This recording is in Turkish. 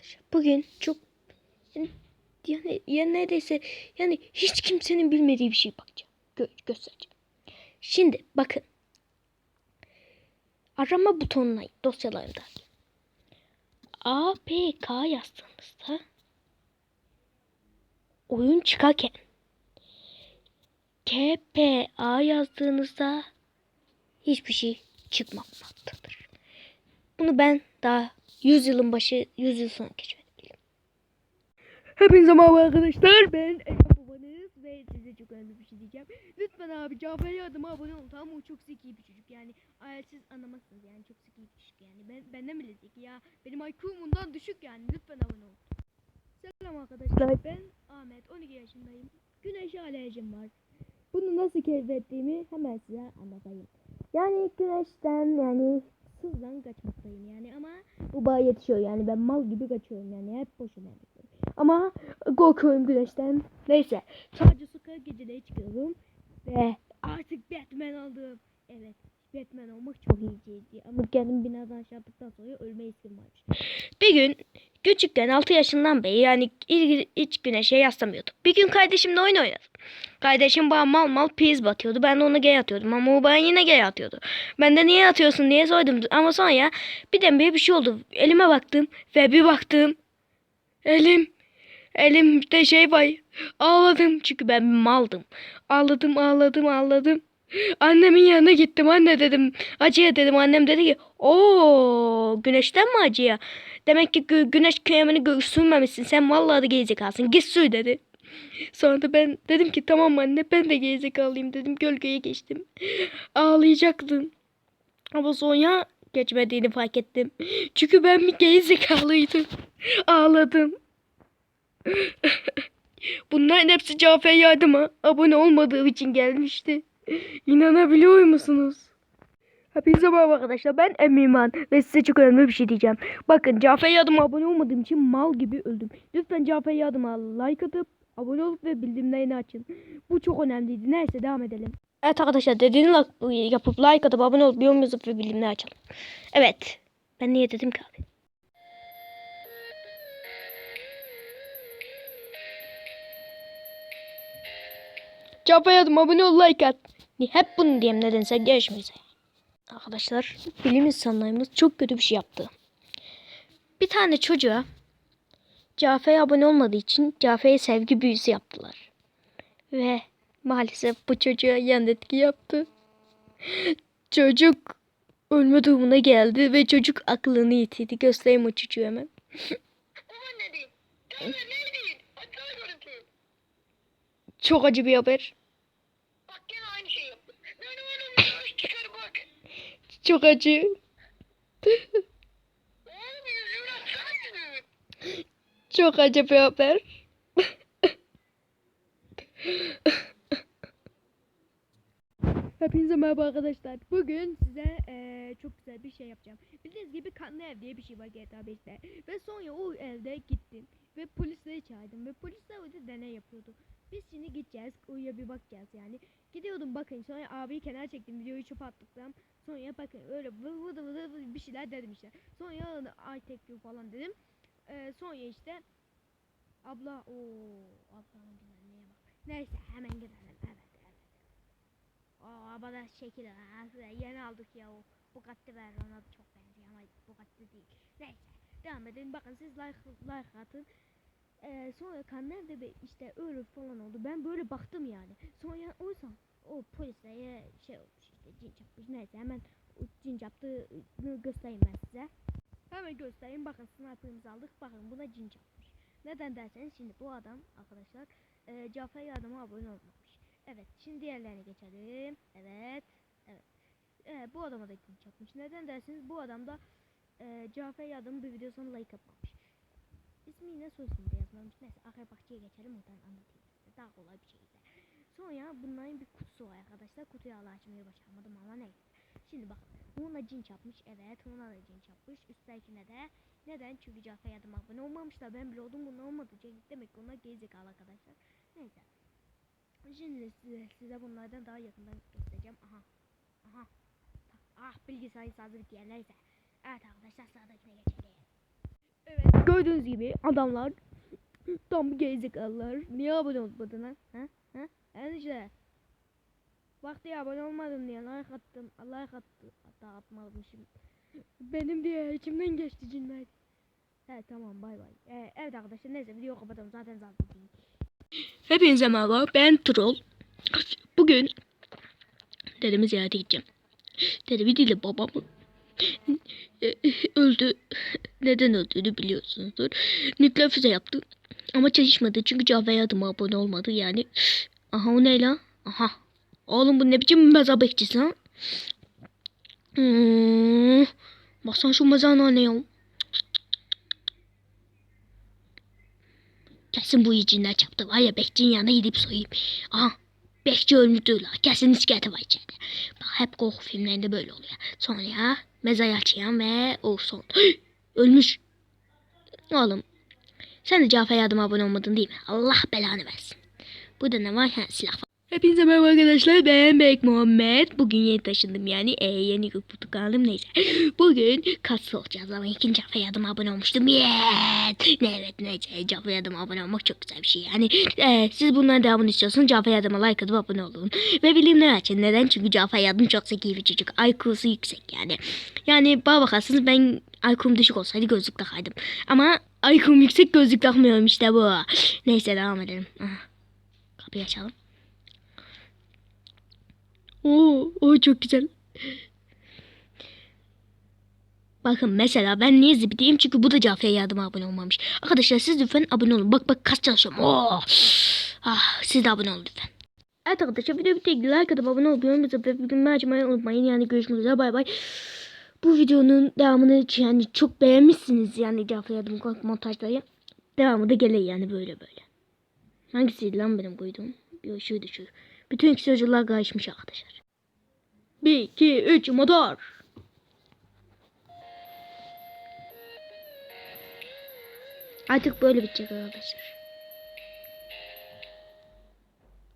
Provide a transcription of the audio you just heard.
arkadaşlar. Bugün çok yani, ya neredeyse yani hiç kimsenin bilmediği bir şey bakacağım. Gö göstereceğim. Şimdi bakın. Arama butonuna dosyalarında APK yazdığınızda oyun çıkarken KPA yazdığınızda hiçbir şey çıkmamaktadır. Bunu ben daha 100 yılın başı 100 yıl sonra keşfettim. Hepinize merhaba arkadaşlar. Ben Ece babanız ve size çok önemli bir şey diyeceğim. Lütfen abi Cafer yardıma abone olun tamam mı? O çok zeki bir çocuk yani. Ayarsiz anlamazsınız yani çok zeki bir çocuk yani. Ben, benden bile zeki ya. Benim IQ'm bundan düşük yani. Lütfen abone olun. Selam arkadaşlar. Ben Ahmet. 12 yaşındayım. Güneş alerjim var. Bunu nasıl keşfettiğimi hemen size anlatayım. Yani güneşten yani sızdan kaçmaktayım yani ama bu yetişiyor yani ben mal gibi kaçıyorum yani hep boşuna. Ama korkuyorum güneşten. Neyse sadece sokağa geceleri çıkıyorum ve artık Batman oldum. Evet Batman olmak çok iyiydi ama kendim binadan aşağı attıktan sonra ölme riskim varmış. Bir gün küçükken 6 yaşından beri yani hiç güneşe yaslamıyordum. Bir gün kardeşimle oyun oynadım. Kardeşim bana mal mal piz batıyordu. Ben de ona gay atıyordum ama o bana yine gay atıyordu. Ben de niye atıyorsun diye sordum. Ama sonra birdenbire bir şey oldu. Elime baktım ve bir baktım. Elim elimde şey var. Ağladım çünkü ben maldım. Ağladım ağladım ağladım. Annemin yanına gittim. Anne dedim. Acıya dedim. Annem dedi ki o güneşten mi acıya? Demek ki gü- güneş gö- sürmemişsin. Sen vallahi de gerizekalırsın. Git sür dedi. Sonra da ben dedim ki tamam anne ben de gerizekalıyım dedim. Gölgeye geçtim. Ağlayacaktım. Ama sonra geçmediğini fark ettim. Çünkü ben bir gerizekalıydım. Ağladım. Bunların hepsi Cafer yardıma abone olmadığım için gelmişti. İnanabiliyor musunuz? Hepinize merhaba arkadaşlar ben Emiman ve size çok önemli bir şey diyeceğim. Bakın Cafer Yardım'a abone olmadığım için mal gibi öldüm. Lütfen Cafer Yardım'a like atıp abone olup ve bildirimlerini açın. Bu çok önemliydi. Neyse devam edelim. Evet arkadaşlar dediğini yapıp like atıp abone olup yorum yazıp ve bildirimleri açalım. Evet. Ben niye dedim ki abi? Cafer Yardım abone ol like at. Hep bunu diyeyim nedense geçmeyiz. Arkadaşlar bilim insanlarımız çok kötü bir şey yaptı. Bir tane çocuğa Cafer'e abone olmadığı için Cafer'e sevgi büyüsü yaptılar. Ve maalesef bu çocuğa yan etki yaptı. Çocuk ölme durumuna geldi ve çocuk aklını yitirdi. Göstereyim o çocuğu hemen. Çok acı bir haber. Çok acı. Çok acı bir haber. Hepinize merhaba arkadaşlar. Bugün size eee, çok güzel bir şey yapacağım. Bildiğiniz gibi kanlı ev diye bir şey var GTA 5'te. Ve sonra o evde gittim. Ve polisleri çağırdım. Ve polisler orada deney yapıyordu. Biz şimdi gideceğiz. Oraya bir bakacağız yani. Gidiyordum bakın. Sonra abiyi kenara çektim. Videoyu çöpe attıktan. Sonra bakın öyle vı vı vı vı vı bir şeyler dedim işte. Sonra take you falan dedim. Eee, sonra işte abla o ablanın güzelliğe bak. Neyse hemen gidelim. Evet evet. O abla şekil ha. Yeni aldık ya o. Bugatti ver ona çok benziyor ama Bugatti değil. Neyse devam edin. Bakın siz like, like atın. Ee, sonra kanlar de işte öyle falan oldu. Ben böyle baktım yani. Sonra oysa o polislere şey olmuş işte cin çarpmış. Neyse hemen o cin çarptığını göstereyim ben size. Hemen göstereyim. Bakın sniper'ımızı aldık. Bakın buna cin çarpmış. Neden derseniz şimdi bu adam arkadaşlar e, Cafer yardıma abone olmamış. Evet şimdi diğerlerine geçelim. Evet. Evet. Evet bu adama da cin çarpmış. Neden derseniz bu adam da e, Cafer yardımı bir videosuna like atmamış. İsmi ne soy ismi yazmamış. Neyse arka bahçeye geçelim oradan anlatayım. Daha kolay bir şekilde. Sonra bunların bir kutusu var arkadaşlar. Kutuyu hala açmayı başarmadım ama neyse. Şimdi bak. Buna cin çarpmış. Evet. Buna da cin çarpmış. Üsttekine de. Neden? Çünkü Cafer yardıma abone olmamışlar. Ben bile oldum bunlar olmadı. Demek ki onlar gerizekalı arkadaşlar. Neyse. Şimdi size, size bunlardan daha yakından göstereceğim. Aha. Aha. Ah bilgisayar sazı bitiyor. Neyse. Evet arkadaşlar sıradakine geçelim. Evet gördüğünüz gibi adamlar tam gerizekalılar. Niye abone olmadın lan? Ha? Ha? Enişte. Vakti abone olmadım diye like attım. Like attı. Hatta atmamışım. Benim diye içimden geçti cinler. He tamam bay bay. Ee, evet arkadaşlar neyse video kapatalım zaten zaten. Hepinize merhaba ben Troll. Bugün dedemi ziyarete gideceğim. Dedemi değil de babamı öldü. Neden öldüğünü biliyorsunuzdur. Nükleer füze yaptı. Ama çalışmadı çünkü Cafer adıma abone olmadı yani. Aha o ne lan? Aha. Oğlum bu ne biçim mezar bekçisi lan? Hmm. Baksana şu mezarına ne ya? Kesin bu yüzünden çaptı. Var ya bekçinin yanına gidip soyayım. Aha. Bekçi ölmüştü la. Kesin iskeleti var içeride. Bak hep korku filmlerinde böyle oluyor. Sonra mezar açıyan ve o son. Ölmüş. Oğlum. Sen de Cafer yardıma abone olmadın değil mi? Allah belanı versin. Burada ne var? Ha, silah var. Hepinize merhaba arkadaşlar. Ben Bek Muhammed. Bugün yeni taşındım yani. E, yeni kutluk aldım neyse. Bugün kaç olacağız ama ikinci Cafer yardıma abone olmuştum. Ne evet neyse. Cafer yardıma abone olmak çok güzel bir şey. Yani e, siz bunların devamını istiyorsanız Cafer yardıma like atıp abone olun. Ve bilimler açın. Neden? Çünkü Cafer yardım çok zeki bir çocuk. IQ'su yüksek yani. Yani bana bakarsınız ben IQ'm düşük olsaydı gözlük takardım. Ama IQ'm yüksek gözlük takmıyorum işte bu. Neyse devam edelim. Aha. Kapıyı açalım. Oo, o çok güzel. Bakın mesela ben niye zibidiyim çünkü bu da Cafer'e yardıma abone olmamış. Arkadaşlar siz lütfen abone olun. Bak bak kaç çalışıyorum. Oh. Ah, siz de abone olun lütfen. Evet arkadaşlar video bitti. Like atıp abone olmayı unutmayın. Ve bildirimleri açmayı unutmayın. Yani görüşmek üzere. Bay bay. Bu videonun devamını yani çok beğenmişsiniz. Yani Cafer yardım montajları. Devamı da gelir yani böyle böyle. Hangisiydi lan benim koyduğum? Yok şuydu şu. Bütün iksirciler karışmış arkadaşlar. 1, 2, 3 motor. Artık böyle bitecek arkadaşlar.